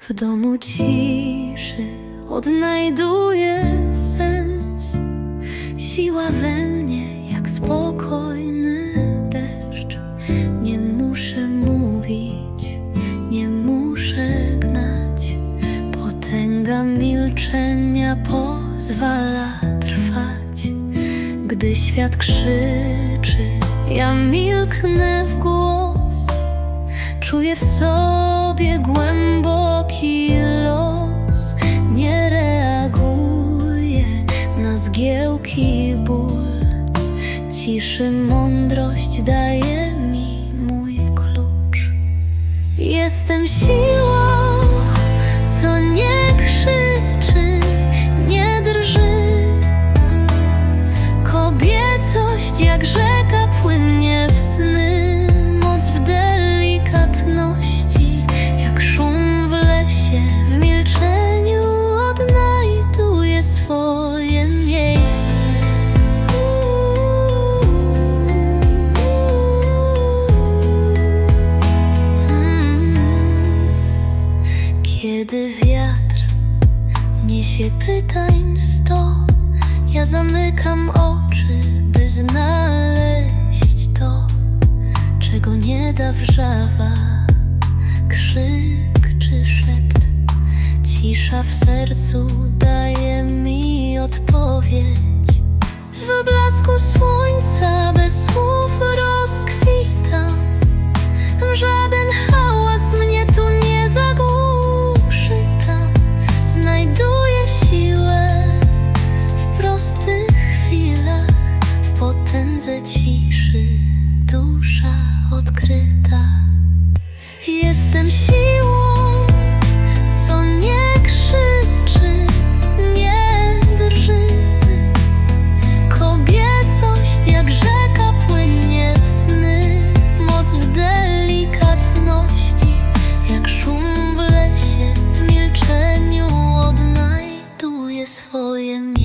W domu ciszy odnajduję sens. Siła we mnie jak spokojny deszcz. Nie muszę mówić, nie muszę gnać. Potęga milczenia pozwala trwać. Gdy świat krzyczy, ja milknę w głos. Czuję w sobie głęboki zgiełki ból. Ciszy mądrość daje mi mój klucz. Jestem siłą, niesie pytań sto, ja zamykam oczy, by znaleźć to, czego nie da wrzawa, krzyk czy szept. Cisza w sercu daje mi odpowiedź. W blasku słońca księdze ciszy dusza odkryta. Jestem siłą, co nie krzyczy, nie drży. Kobiecość jak rzeka płynie w sny, moc w delikatności, jak szum w lesie, w milczeniu odnajduje swoje miejsce.